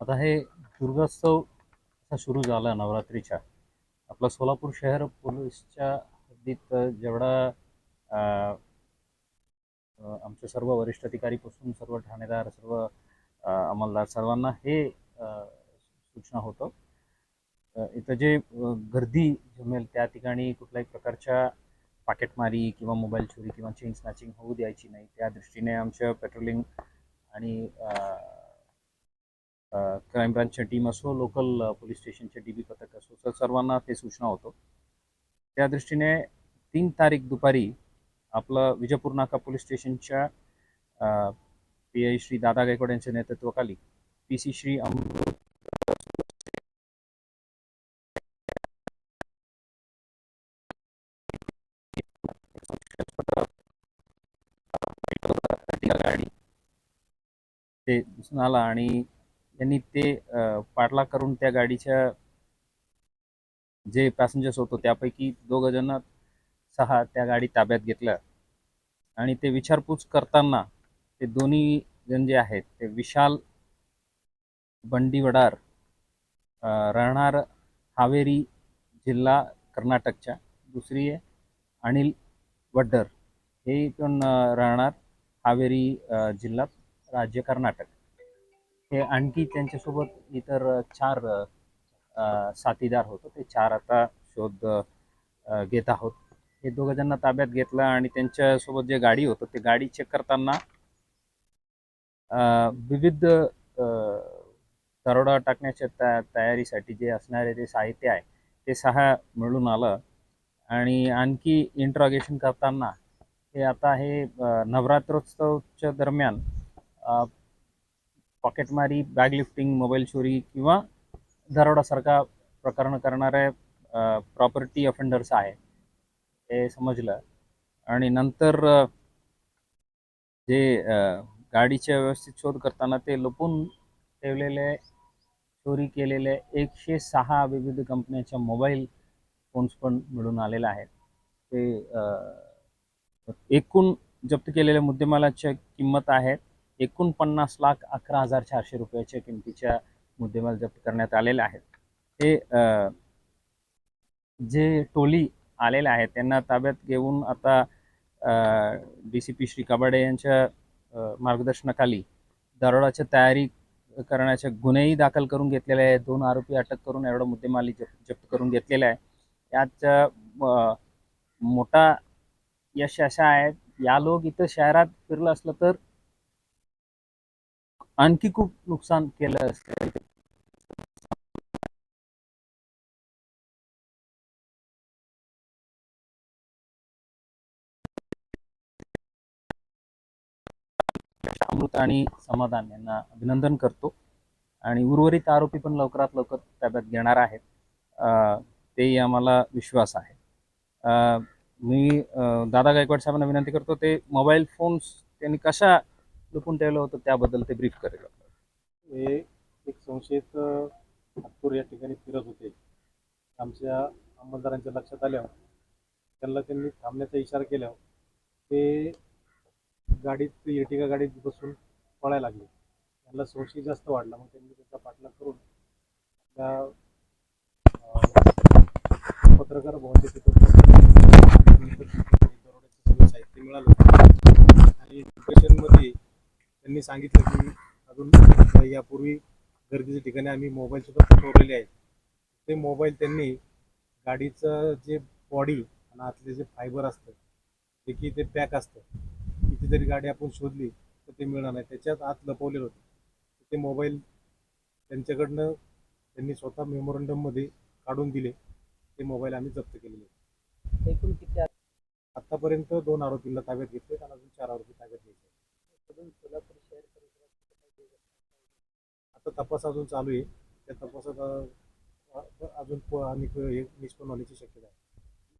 आता हे दुर्गोत्सव असा सुरू झाला नवरात्रीच्या. आपला सोलापूर शहर पोलीसच्या हद्दीत जेवढा आमचे सर्व वरिष्ठ अधिकारीपासून सर्व ठाणेदार सर्व अंमलदार सर्वांना हे सूचना होतं. इथं जे गर्दी जमेल त्या ठिकाणी कुठल्याही प्रकारच्या पाकेटमारी किंवा मोबाईल चोरी किंवा चेन स्नॅचिंग होऊ द्यायची नाही. त्या दृष्टीने आमच्या पेट्रोलिंग आणि क्राईम ब्रांचच्या टीम असो लोकल पोलीस स्टेशनचे डी बी पथक असो तर सर्वांना ते सूचना होतो. त्या दृष्टीने तीन तारीख दुपारी आपलं विजयपूर नाका पोलीस स्टेशनच्या पी आय श्री दादा गायकवाड यांच्या नेतृत्वाखाली पी सी श्री अमृत ते दिसून आला आणि त्यांनी ते पाठला पाठलाग करून त्या गाडीच्या जे पॅसेंजर्स होतो त्यापैकी दोघं जण सहा त्या गाडी ताब्यात घेतल्या. आणि ते विचारपूस करताना ते दोन्ही जण जे आहेत ते विशाल बंडी वडार राहणार हावेरी जिल्हा कर्नाटकच्या दुसरी आहे अनिल वड्डर. हे पण राहणार हावेरी जिल्हा राज्य कर्नाटक. हे आणखी त्यांच्यासोबत इतर चार साथीदार होतो. ते चार आता शोध घेत आहोत. हे दोघं जणांना ताब्यात घेतलं आणि त्यांच्यासोबत जे गाडी होतं ते गाडी चेक करताना विविध दरोडा टाकण्याच्या तया तयारीसाठी जे असणारे जे साहित्य आहे ते सहा मिळून आलं. आणि आणखी इंट्रॉगेशन करताना हे आता हे नवरात्रोत्सवच्या दरम्यान पॉकेटमारी बॅग लिफ्टिंग मोबाईल चोरी किंवा दरोडासारखा प्रकरण करणारे प्रॉपर्टी ऑफेंडर्स आहे. हे समजलं. आणि नंतर जे गाडीच्या व्यवस्थित शोध करताना ते लपून ठेवलेले चोरी केलेले एकशे सहा विविध कंपन्यांच्या मोबाईल फोन्स पण मिळून आलेले आहेत. ते एकूण जप्त केलेल्या मुद्देमालाच्या किंमत आहेत. एकोणपन्नास लाख अकरा हजार चारशे रुपयाच्या किमतीच्या मुद्देमाल जप्त करण्यात आलेले आहेत. हे जे टोली आलेले आहेत त्यांना ताब्यात घेऊन आता D C P Shri Kabade यांच्या मार्गदर्शनाखाली दरोडाची तयारी करण्याचे गुन्हेही दाखल करून घेतलेले आहेत. दोन आरोपी अटक करून एवढा मुद्देमाली जप जप्त करून घेतलेला आहे यात मोठा यश अशा आहे या लोक इथं शहरात फिरलं असलं तर आणखी खूप नुकसान केलं असतं अमृत आणि समाधान यांना अभिनंदन करतो. आणि उर्वरित आरोपी पण लवकरात लवकर ताब्यात घेणार आहेत. तेही आम्हाला विश्वास आहे. मी दादा गायकवाड साहेबांना विनंती करतो ते मोबाईल फोन्स त्यांनी कशा लपून ठेवलं होतं त्याबद्दल ते ब्रीफ करेल. हे एक संशयित नागपूर या ठिकाणी फिरत होते. आमच्या अंमलदारांच्या लक्षात आल्यावर त्यांना त्यांनी थांबण्याचा इशारा केल्यावर ते गाडीत इर्टिका गाडीत बसून पळायला लागले. त्यांना संशय जास्त वाढला मग त्यांनी त्याचा पाठलाग करून त्या पत्रकार भवनच्या तिथे त्यांनी सांगितलं की अजून यापूर्वी गर्दीच्या ठिकाणी आम्ही मोबाईल सुद्धा पटवलेले आहेत. ते मोबाईल त्यांनी गाडीचं जे बॉडी आणि आतले जे फायबर असतं ते की ते पॅक असतं. किती जरी गाडी आपण शोधली तर ते मिळणार नाही. त्याच्यात आत लपवलेलं होतं. ते मोबाईल त्यांच्याकडनं त्यांनी स्वतः मेमोरंडममध्ये काढून दिले. ते मोबाईल आम्ही जप्त केलेले. एकूण किती आतापर्यंत दोन आरोपींना ताब्यात घेतले आणि अजून चार आरोपी ताब्यात आहेत. अजून सोलापूर शहर परिसरात आता तपास अजून चालू आहे. त्या तपासात अजून आणि निष्पन्न होण्याची शक्यता आहे.